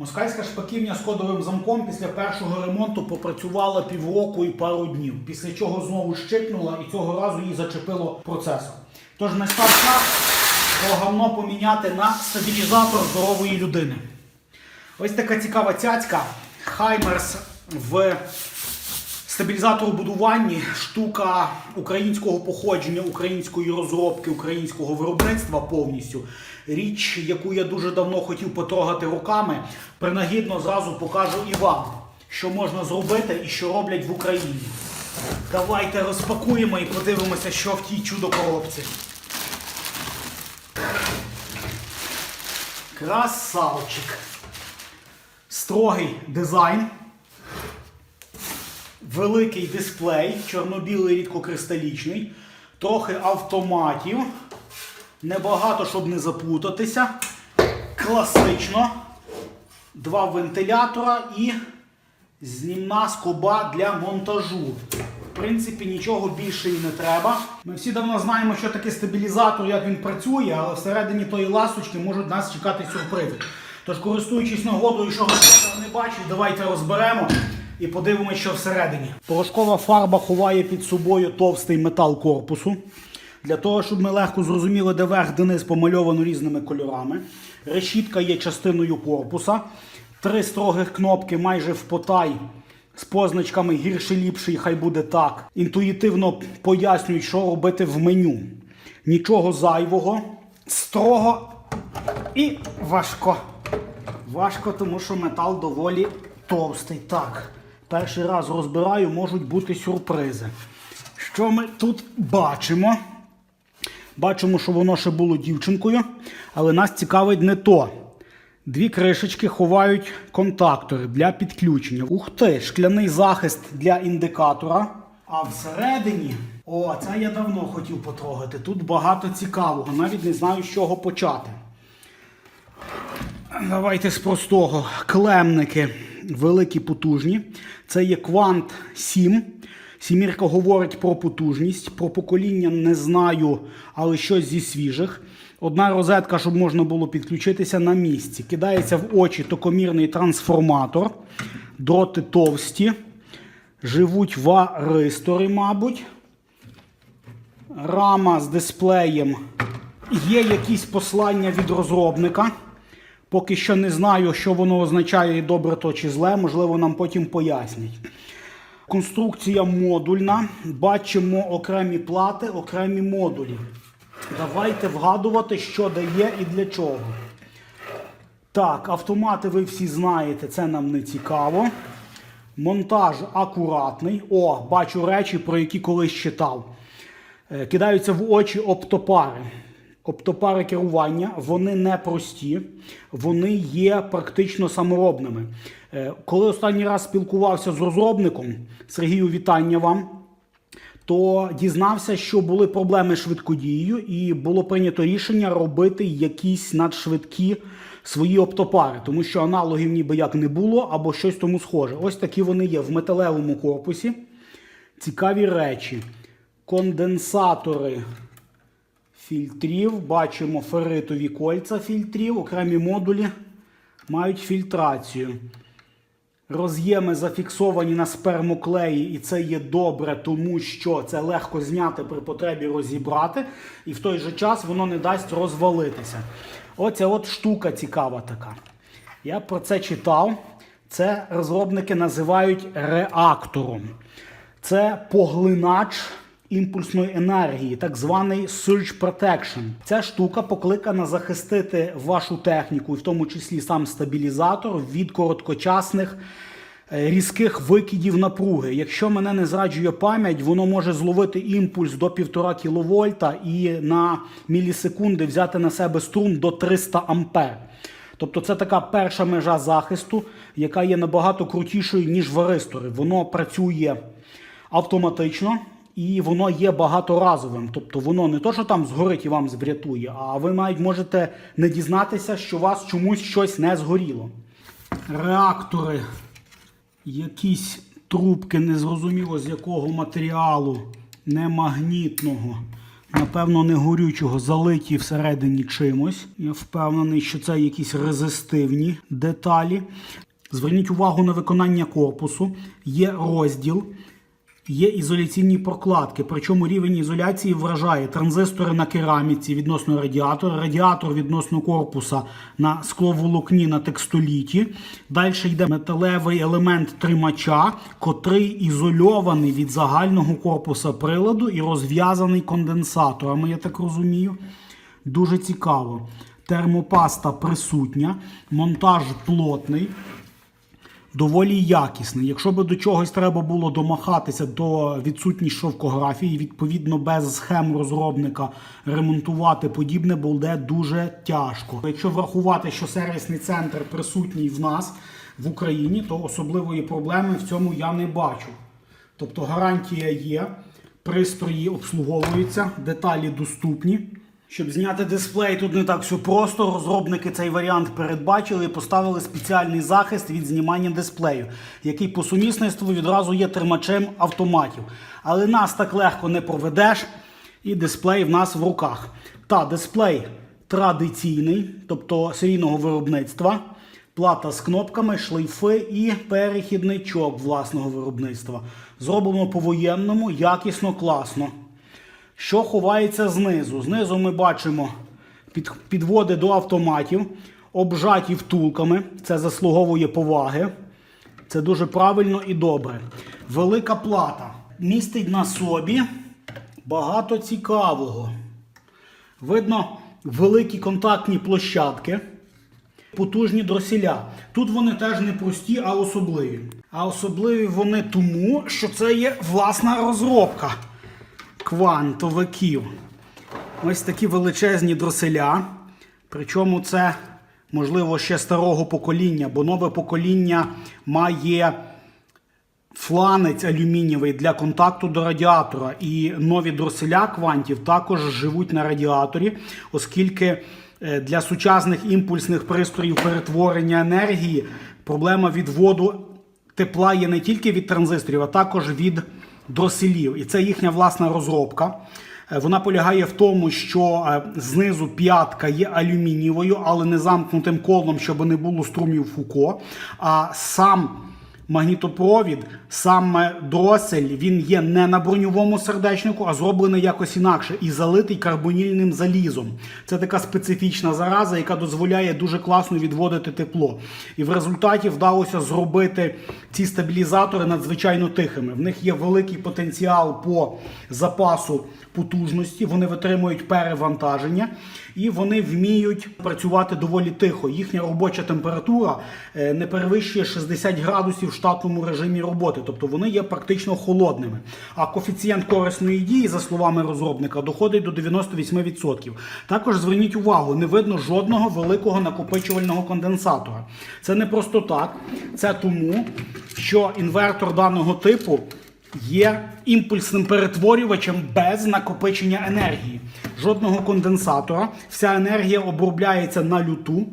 Москальська шпаківня з кодовим замком після першого ремонту попрацювала півроку і пару днів, після чого знову щипнула і цього разу її зачепило процесор. Тож настав час то гавно поміняти на стабілізатор здорової людини. Ось така цікава цяцька. Хаймерс в стабілізатору будуванні штука українського походження, української розробки, українського виробництва повністю. Річ, яку я дуже давно хотів потрогати руками, принагідно зразу покажу і вам, що можна зробити і що роблять в Україні. Давайте розпакуємо і подивимося, що в тій чудо коробці. Красавчик. Строгий дизайн. Великий дисплей, чорно-білий рідкокристалічний, трохи автоматів. Небагато, щоб не заплутатися. Класично. Два вентилятора і знімна скоба для монтажу. В принципі, нічого більше і не треба. Ми всі давно знаємо, що таке стабілізатор, як він працює, але всередині тої ласточки можуть нас чекати сюрпризи. Тож, користуючись нагодою, що не бачив, давайте розберемо і подивимося, що всередині. Порошкова фарба ховає під собою товстий метал корпусу. Для того, щоб ми легко зрозуміли, де верх, де низ помальовано різними кольорами. Решітка є частиною корпуса. Три строгих кнопки майже в потай з позначками гірше ліпше, хай буде так. Інтуїтивно пояснюють, що робити в меню. Нічого зайвого, строго і важко. Важко, тому що метал доволі товстий. Так, перший раз розбираю, можуть бути сюрпризи. Що ми тут бачимо? Бачимо, що воно ще було дівчинкою, але нас цікавить не то. Дві кришечки ховають контактори для підключення. Ух ти, шкляний захист для індикатора. А всередині, о, це я давно хотів потрогати. Тут багато цікавого, навіть не знаю, з чого почати. Давайте з простого. Клемники великі потужні. Це є Quant 7. Сімірка говорить про потужність, про покоління не знаю, але щось зі свіжих. Одна розетка, щоб можна було підключитися на місці. Кидається в очі токомірний трансформатор, дроти товсті, живуть варистори, мабуть. Рама з дисплеєм. Є якісь послання від розробника. Поки що не знаю, що воно означає, і добре то чи зле, можливо, нам потім пояснять. Конструкція модульна. Бачимо окремі плати, окремі модулі. Давайте вгадувати, що дає і для чого. Так, автомати ви всі знаєте, це нам не цікаво. Монтаж акуратний. О, бачу речі, про які колись читав. Е, Кидаються в очі оптопари. Оптопари керування, вони не прості, вони є практично саморобними. Е, Коли останній раз спілкувався з розробником, Сергію, вітання вам, то дізнався, що були проблеми з швидкодією, і було прийнято рішення робити якісь надшвидкі свої оптопари, тому що аналогів ніби як не було, або щось тому схоже. Ось такі вони є в металевому корпусі. Цікаві речі. Конденсатори фільтрів. Бачимо ферритові кольця фільтрів, окремі модулі мають фільтрацію. Роз'єми зафіксовані на спермоклеї, і це є добре, тому що це легко зняти при потребі розібрати, і в той же час воно не дасть розвалитися. Оця от штука цікава така. Я про це читав. Це розробники називають реактором. Це поглинач імпульсної енергії, так званий Surge Protection. Ця штука покликана захистити вашу техніку, і в тому числі сам стабілізатор, від короткочасних е, різких викидів напруги. Якщо мене не зраджує пам'ять, воно може зловити імпульс до 1,5 кВт і на мілісекунди взяти на себе струм до 300 ампер. Тобто це така перша межа захисту, яка є набагато крутішою, ніж варистори. Воно працює автоматично і воно є багаторазовим. Тобто воно не то, що там згорить і вам врятує, а ви навіть можете не дізнатися, що у вас чомусь щось не згоріло. Реактори, якісь трубки, незрозуміло з якого матеріалу, немагнітного. напевно, не горючого, залиті всередині чимось. Я впевнений, що це якісь резистивні деталі. Зверніть увагу на виконання корпусу. Є розділ, є ізоляційні прокладки. Причому рівень ізоляції вражає транзистори на кераміці відносно радіатора, радіатор відносно корпуса на скловолокні на текстоліті. Далі йде металевий елемент тримача, котрий ізольований від загального корпуса приладу і розв'язаний конденсаторами, я так розумію. Дуже цікаво. Термопаста присутня, монтаж плотний доволі якісний. Якщо би до чогось треба було домахатися до відсутність шовкографії, відповідно без схем розробника ремонтувати подібне буде дуже тяжко. Якщо врахувати, що сервісний центр присутній в нас в Україні, то особливої проблеми в цьому я не бачу. Тобто гарантія є, пристрої обслуговуються, деталі доступні. Щоб зняти дисплей, тут не так все просто. Розробники цей варіант передбачили і поставили спеціальний захист від знімання дисплею, який по сумісництву відразу є тримачем автоматів. Але нас так легко не проведеш, і дисплей в нас в руках. Та дисплей традиційний, тобто серійного виробництва, плата з кнопками, шлейфи і перехідничок власного виробництва. Зроблено по-воєнному, якісно, класно. Що ховається знизу? Знизу ми бачимо під, підводи до автоматів, обжаті втулками. Це заслуговує поваги. Це дуже правильно і добре. Велика плата містить на собі багато цікавого. Видно великі контактні площадки, потужні дросіля. Тут вони теж не прості, а особливі. А особливі вони тому, що це є власна розробка квантовиків. Ось такі величезні дроселя. Причому це, можливо, ще старого покоління, бо нове покоління має фланець алюмінієвий для контакту до радіатора. І нові дроселя квантів також живуть на радіаторі, оскільки е, для сучасних імпульсних пристроїв перетворення енергії проблема відводу тепла є не тільки від транзисторів, а також від дроселів. І це їхня власна розробка. Е, Вона полягає в тому, що е, знизу п'ятка є алюмінієвою, але не замкнутим колом, щоб не було струмів Фуко. А сам магнітопровід, сам дросель, він є не на броньовому сердечнику, а зроблений якось інакше і залитий карбонільним залізом. Це така специфічна зараза, яка дозволяє дуже класно відводити тепло. І в результаті вдалося зробити ці стабілізатори надзвичайно тихими. В них є великий потенціал по запасу потужності, вони витримують перевантаження і вони вміють працювати доволі тихо. Їхня робоча температура е, не перевищує 60 градусів в штатному режимі роботи, тобто вони є практично холодними. А коефіцієнт корисної дії, за словами розробника, доходить до 98%. Також зверніть увагу, не видно жодного великого накопичувального конденсатора. Це не просто так, це тому, що інвертор даного типу є імпульсним перетворювачем без накопичення енергії. Жодного конденсатора. Вся енергія обробляється на люту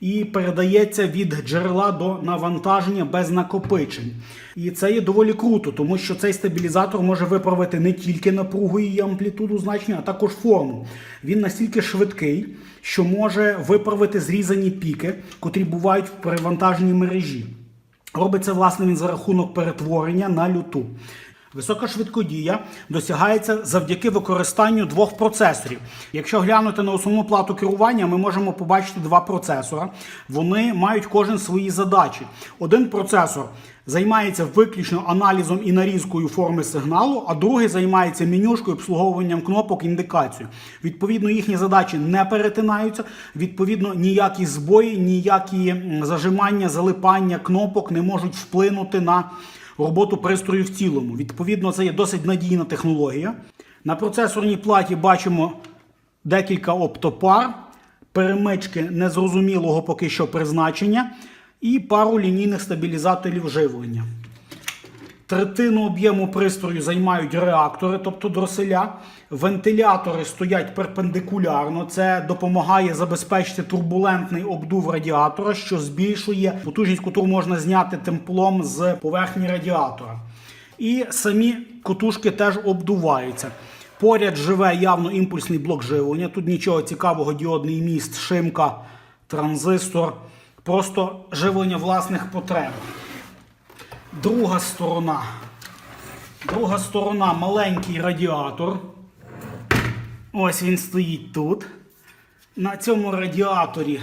і передається від джерела до навантаження без накопичень. І це є доволі круто, тому що цей стабілізатор може виправити не тільки напругу і амплітуду значення, а також форму. Він настільки швидкий, що може виправити зрізані піки, котрі бувають в перевантаженій мережі. Робиться власне він за рахунок перетворення на люту. Висока швидкодія досягається завдяки використанню двох процесорів. Якщо глянути на основну плату керування, ми можемо побачити два процесора. Вони мають кожен свої задачі. Один процесор займається виключно аналізом і нарізкою форми сигналу, а другий займається менюшкою, обслуговуванням кнопок, індикацією. Відповідно, їхні задачі не перетинаються. Відповідно, ніякі збої, ніякі зажимання, залипання кнопок не можуть вплинути на роботу пристрою в цілому. Відповідно, це є досить надійна технологія. На процесорній платі бачимо декілька оптопар, перемички незрозумілого поки що призначення і пару лінійних стабілізаторів живлення. Третину об'єму пристрою займають реактори, тобто дроселя. Вентилятори стоять перпендикулярно. Це допомагає забезпечити турбулентний обдув радіатора, що збільшує потужність, яку можна зняти темплом з поверхні радіатора. І самі котушки теж обдуваються. Поряд живе явно імпульсний блок живлення. Тут нічого цікавого, діодний міст, шимка, транзистор. Просто живлення власних потреб. Друга сторона. Друга сторона маленький радіатор. Ось він стоїть тут. На цьому радіаторі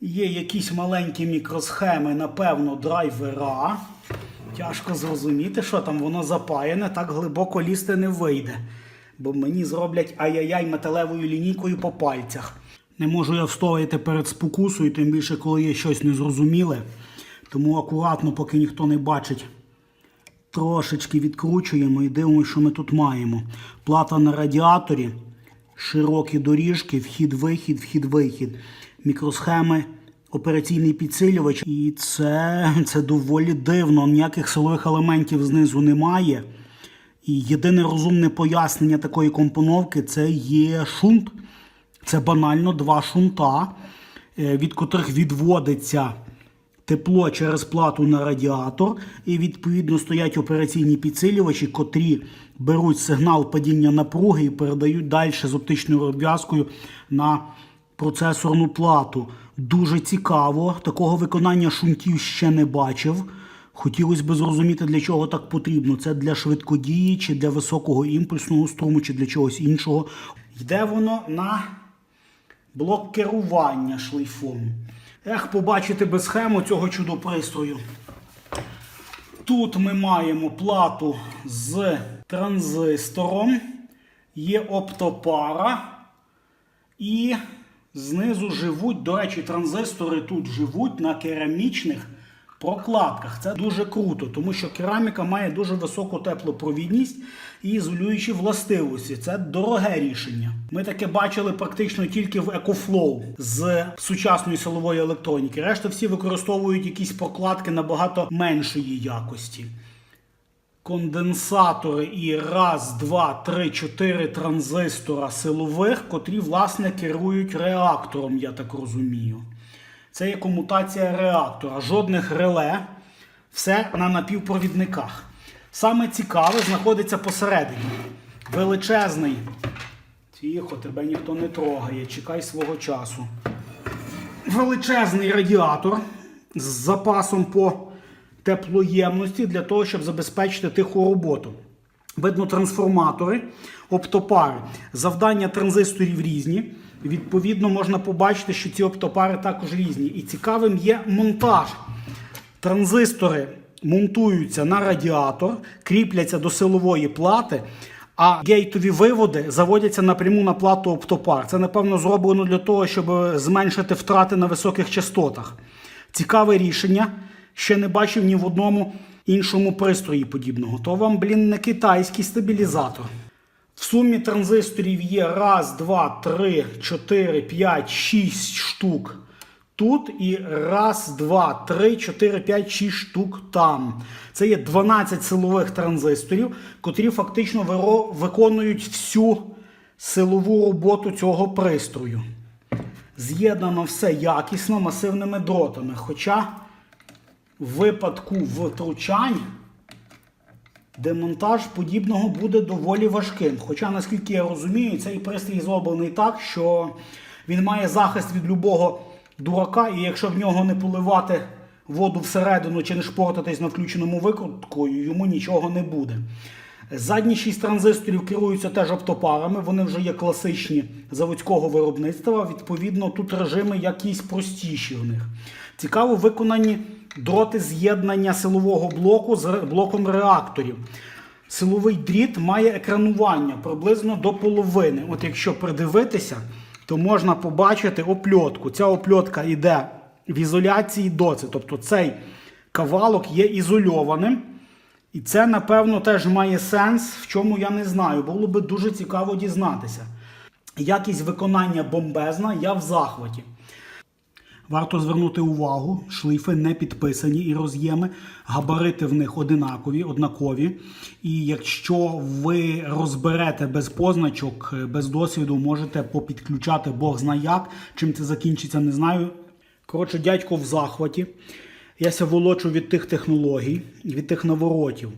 є якісь маленькі мікросхеми, напевно, драйвера. Тяжко зрозуміти, що там воно запаяне, так глибоко лізти не вийде. Бо мені зроблять ай-яй-яй металевою лінійкою по пальцях. Не можу я встояти перед спокусою, тим більше, коли є щось незрозуміле. Тому акуратно, поки ніхто не бачить, трошечки відкручуємо і дивимося, що ми тут маємо. Плата на радіаторі, широкі доріжки, вхід-вихід, вхід-вихід, мікросхеми, операційний підсилювач. І це, це доволі дивно. Ніяких силових елементів знизу немає. І єдине розумне пояснення такої компоновки це є шунт. Це банально два шунта, е, від котрих відводиться тепло через плату на радіатор, і відповідно стоять операційні підсилювачі, котрі беруть сигнал падіння напруги і передають далі з оптичною розв'язкою на процесорну плату. Дуже цікаво. Такого виконання шунтів ще не бачив. Хотілося б зрозуміти, для чого так потрібно. Це для швидкодії, чи для високого імпульсного струму, чи для чогось іншого. Йде воно на блок керування шлейфом. Ех, побачити би схему цього чудо-пристрою. Тут ми маємо плату з транзистором, є оптопара і знизу живуть, до речі, транзистори тут живуть на керамічних прокладках. Це дуже круто, тому що кераміка має дуже високу теплопровідність і ізолюючі властивості. Це дороге рішення. Ми таке бачили практично тільки в EcoFlow з сучасної силової електроніки. Решта всі використовують якісь прокладки набагато меншої якості. Конденсатори і раз, два, три, чотири транзистора силових, котрі, власне, керують реактором, я так розумію. Це є комутація реактора. Жодних реле, все на напівпровідниках. Саме цікаве знаходиться посередині. Величезний. Тихо, тебе ніхто не трогає, чекай свого часу. Величезний радіатор з запасом по теплоємності для того, щоб забезпечити тиху роботу. Видно трансформатори, оптопари. Завдання транзисторів різні. Відповідно, можна побачити, що ці оптопари також різні. І цікавим є монтаж. Транзистори монтуються на радіатор, кріпляться до силової плати, а гейтові виводи заводяться напряму на плату оптопар. Це, напевно, зроблено для того, щоб зменшити втрати на високих частотах. Цікаве рішення. Ще не бачив ні в одному іншому пристрої подібного. То вам, блін, не китайський стабілізатор. В сумі транзисторів є раз, два, три, чотири, п'ять, шість штук тут і раз, два, три, чотири, п'ять, шість штук там. Це є 12 силових транзисторів, котрі фактично виконують всю силову роботу цього пристрою. З'єднано все якісно масивними дротами. Хоча в випадку втручань демонтаж подібного буде доволі важким. Хоча, наскільки я розумію, цей пристрій зроблений так, що він має захист від любого дурака, і якщо в нього не поливати воду всередину чи не шпортатись на включеному викруткою, йому нічого не буде. Задні шість транзисторів керуються теж оптопарами, вони вже є класичні заводського виробництва. Відповідно, тут режими якісь простіші в них. Цікаво виконані дроти з'єднання силового блоку з блоком реакторів. Силовий дріт має екранування приблизно до половини. От якщо придивитися, то можна побачити опльотку. Ця опльотка йде в ізоляції доці. Тобто цей кавалок є ізольованим. І це, напевно, теж має сенс, в чому я не знаю. Було би дуже цікаво дізнатися. Якість виконання бомбезна, я в захваті. Варто звернути увагу, шлейфи не підписані і роз'єми, габарити в них одинакові, однакові. І якщо ви розберете без позначок, е, без досвіду, можете попідключати Бог зна як. Чим це закінчиться, не знаю. Коротше, дядько в захваті. Я ся волочу від тих технологій, від тих наворотів.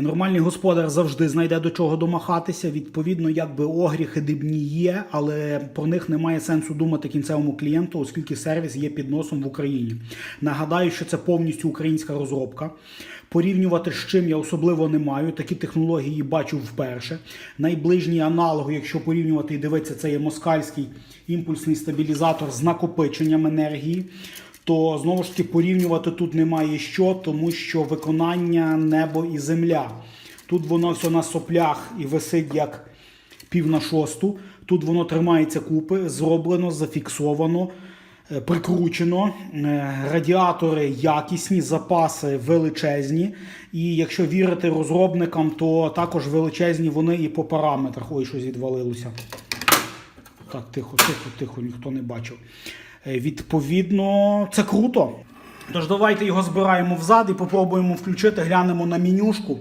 Нормальний господар завжди знайде до чого домахатися. Відповідно, якби огріхи дибні є, але про них немає сенсу думати кінцевому клієнту, оскільки сервіс є під носом в Україні. Нагадаю, що це повністю українська розробка. Порівнювати з чим я особливо не маю. Такі технології бачу вперше. Найближній аналог, якщо порівнювати і дивитися, це є москальський імпульсний стабілізатор з накопиченням енергії. То знову ж таки порівнювати тут немає що, тому що виконання небо і земля. Тут воно все на соплях і висить як пів на шосту. Тут воно тримається купи, зроблено, зафіксовано, е, прикручено. Е, Радіатори якісні, запаси величезні. І якщо вірити розробникам, то також величезні вони і по параметрах. Ой, щось відвалилося. Так, тихо, тихо, тихо, ніхто не бачив. Е, Відповідно, це круто. Тож давайте його збираємо взад і попробуємо включити, глянемо на менюшку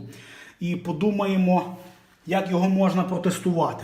і подумаємо, як його можна протестувати.